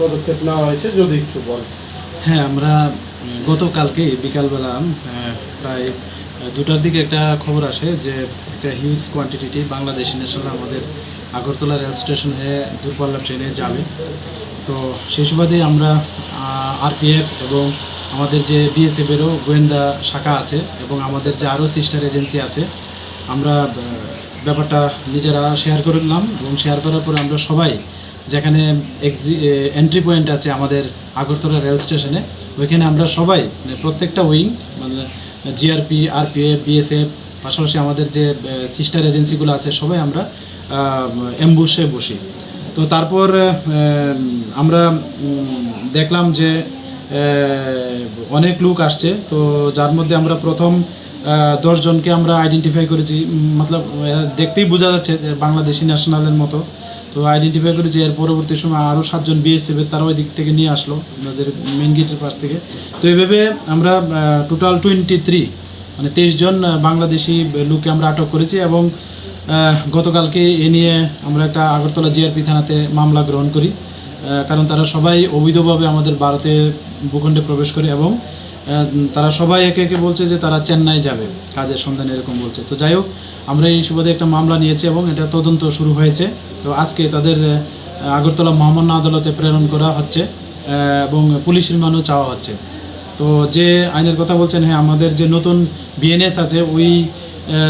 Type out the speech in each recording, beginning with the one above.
পদক্ষেপ নেওয়া হয়েছে, যদি একটু বল হ্যাঁ আমরা গতকালকে বিকালবেলা প্রায় দুটার দিকে একটা খবর আসে যে একটা হিউজ কোয়ান্টিটি বাংলাদেশি ন্যাশনাল আমাদের আগরতলা রেল স্টেশনে দূরপাল্লা ট্রেনে যাবে। তো সেই সুবাদে আমরা আরপিএফ এবং আমাদের যে বিএসএফেরও গোয়েন্দা শাখা আছে এবং আমাদের যে আরও সিস্টার এজেন্সি আছে, আমরা ব্যাপারটা নিজেরা শেয়ার করে নিলাম এবং শেয়ার করার পরে আমরা সবাই যেখানে এক্সি এন্ট্রি পয়েন্ট আছে আমাদের আগরতলা রেল স্টেশনে ওইখানে আমরা সবাই মানে প্রত্যেকটা উইং মানে জিআরপি আরপিএফ বিএসএফ পাশাপাশি আমাদের যে সিস্টার এজেন্সিগুলো আছে, সবাই আমরা এম্বুসে বসি। তো তারপর আমরা দেখলাম যে অনেক লোক আসছে, তো যার মধ্যে আমরা প্রথম দশ জনকে আমরা আইডেন্টিফাই করেছি। মতলব দেখতেই বোঝা যাচ্ছে যে বাংলাদেশি ন্যাশনালের মতো। তো আইডেন্টিফাই করেছি, এর পরবর্তী সময় আরও সাতজন বিএসএফ তারা ওই দিক থেকে নিয়ে আসলো আমাদের মেন গেটের পাশ থেকে। তো এইভাবে আমরা টোটাল টোয়েন্টি থ্রি মানে তেইশ জন বাংলাদেশি লোককে আমরা আটক করেছি এবং গতকালকে এ নিয়ে আমরা একটা আগরতলা জিআরপি থানাতে মামলা গ্রহণ করি কারণ তারা সবাই অবৈধভাবে আমাদের ভারতে ভূখণ্ডে প্রবেশ করে এবং তারা সবাই একে একে বলছে যে তারা চেন্নাই যাবে, কাজের সন্ধানে এরকম বলছে। তো যাই হোক, আমরা এই সুবাদে একটা মামলা নিয়েছি এবং এটা তদন্ত শুরু হয়েছে। তো আজকে তাদের আগরতলা মহামান্য আদালতে প্রেরণ করা হচ্ছে এবং পুলিশ রিমান্ডও চাওয়া হচ্ছে। তো যে আইনের কথা বলছেন হ্যাঁ আমাদের যে নতুন বিএনএস আছে, ওই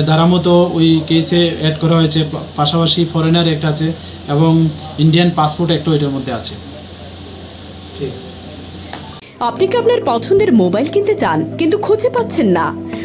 দ্বারা মতো ওই কেসে অ্যাড করা হয়েছে পাশাপাশি ফরেনার অ্যাক্ট আছে, এবং ইন্ডিয়ান পাসপোর্ট অ্যাক্টও এটার মধ্যে আছে। ঠিক আছে। আপনি কি আপনার পছন্দের মোবাইল কিনতে চান, কিন্তু খুঁজে পাচ্ছেন না?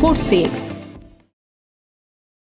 Four six